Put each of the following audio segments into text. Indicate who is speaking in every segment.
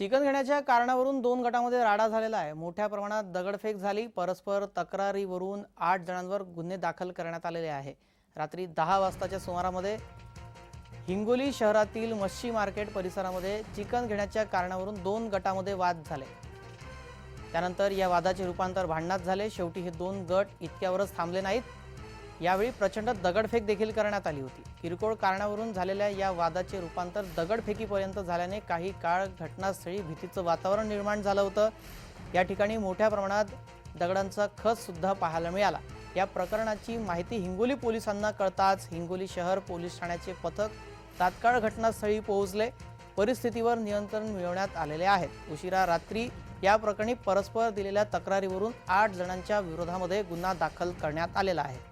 Speaker 1: Chicken घेण्याच्या कारणावरून दोन गटामध्ये राडा झालेला आहे. मोठ्या प्रमाणात दगडफेक झाली. परस्पर तक्रारीवरून आठ जणांवर गुन्हे दाखल करण्यात आलेले आहे. रात्री दहा वाजताच्या सुमारामध्ये हिंगोली शहरातील मच्छी मार्केट परिसरामध्ये चिकन घेण्याच्या कारणावरून दोन गटामध्ये वाद झाले. त्यानंतर या वादाचे रूपांतर भांडणात झाले. शेवटी हे दोन गट इतक्यावरच थांबले नाहीत. यावेळी प्रचंड दगडफेक देखील करण्यात आली होती. किरकोळ कारणावरून झालेल्या या वादाचे रूपांतर दगडफेकीपर्यंत झाल्याने काही काळ घटनास्थळी भीतीचं वातावरण निर्माण झालं होतं. या ठिकाणी मोठ्या प्रमाणात दगडांचा खच सुद्धा पाहायला मिळाला. या प्रकरणाची माहिती हिंगोली पोलिसांना कळताच हिंगोली शहर पोलीस ठाण्याचे पथक तात्काळ घटनास्थळी पोहोचले. परिस्थितीवर नियंत्रण मिळवण्यात आलेले आहेत. उशिरा रात्री या प्रकरणी परस्पर दिलेल्या तक्रारीवरून आठ जणांच्या विरोधामध्ये गुन्हा दाखल करण्यात आलेला आहे.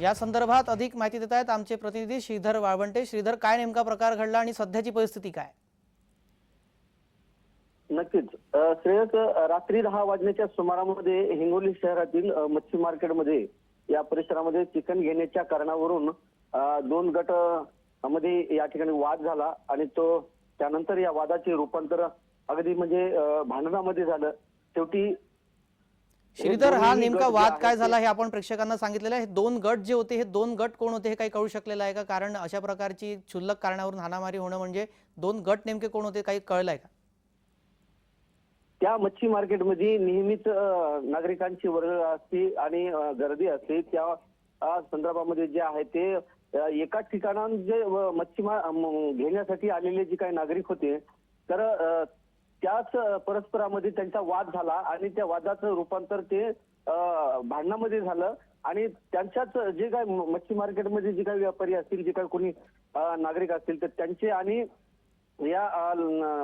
Speaker 1: या संदर्भात अधिक माहिती देत आहेत आमचे प्रतिनिधी श्रीधर वाळवंटे. श्रीधर काय नेमका प्रकार घडला आणि सध्याची परिस्थिती काय?
Speaker 2: नक्कीच. श्रेयस रात्री दहा वाजण्याच्या सुमारामध्ये हिंगोली शहरातील मच्छी मार्केटमध्ये या परिसरामध्ये चिकन घेण्याच्या कारणावरून दोन गटमध्ये या ठिकाणी वाद झाला आणि तो त्यानंतर या वादाचे रूपांतर अगदी म्हणजे भांडणामध्ये झालं. शेवटी
Speaker 1: श्रीधर हा नेमका वाद काय झाला हे आपण प्रेक्षकांना सांगितलेलं आहे. हे दोन गट जे होते हे दोन गट कोण होते हे काही कळू शकलेलं आहे का? कारण अशा प्रकारची क्षुल्लक कारणावरून हाणामारी होणं म्हणजे दोन गट नेमके कोण होते काही कळलंय का?
Speaker 2: त्या मच्छी मार्केटमध्ये नेहमीच नागरिकांची वर्ग असते आणि गर्दी असते. त्या संदर्भामध्ये जे आहे ते एकाच ठिकाणाहून जे अ, मच्छी मा- म, घेण्यासाठी आलेले जे काही नागरिक होते तर त्याच परस्परामध्ये त्यांचा वाद झाला आणि त्या वादाचं रूपांतर ते भांडणामध्ये झालं. आणि त्यांच्याच जे काही म- मच्छी मार्केटमध्ये जे काही व्यापारी असतील जे काही कोणी नागरिक असतील तर त्यांचे आणि या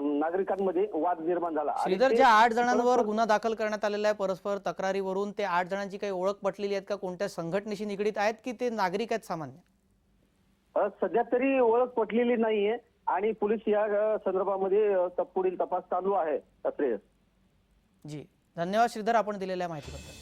Speaker 2: नागरिकांमध्ये वाद निर्माण झाला.
Speaker 1: श्रीधर ज्या आठ जणांवर गुन्हा दाखल करण्यात आलेला आहे परस्पर तक्रारीवरून ते आठ जणांची काही ओळख पटलेली आहेत का? कोणत्या संघटनेशी निगडीत आहेत की ते नागरिक आहेत सामान्य?
Speaker 2: सध्या तरी ओळख पटलेली नाहीये. आणि पोलीस या संदर्भामध्ये पुढील तपास चालू आहे श्रेयस
Speaker 1: जी. धन्यवाद श्रीधर आपण दिलेल्या माहितीबद्दल.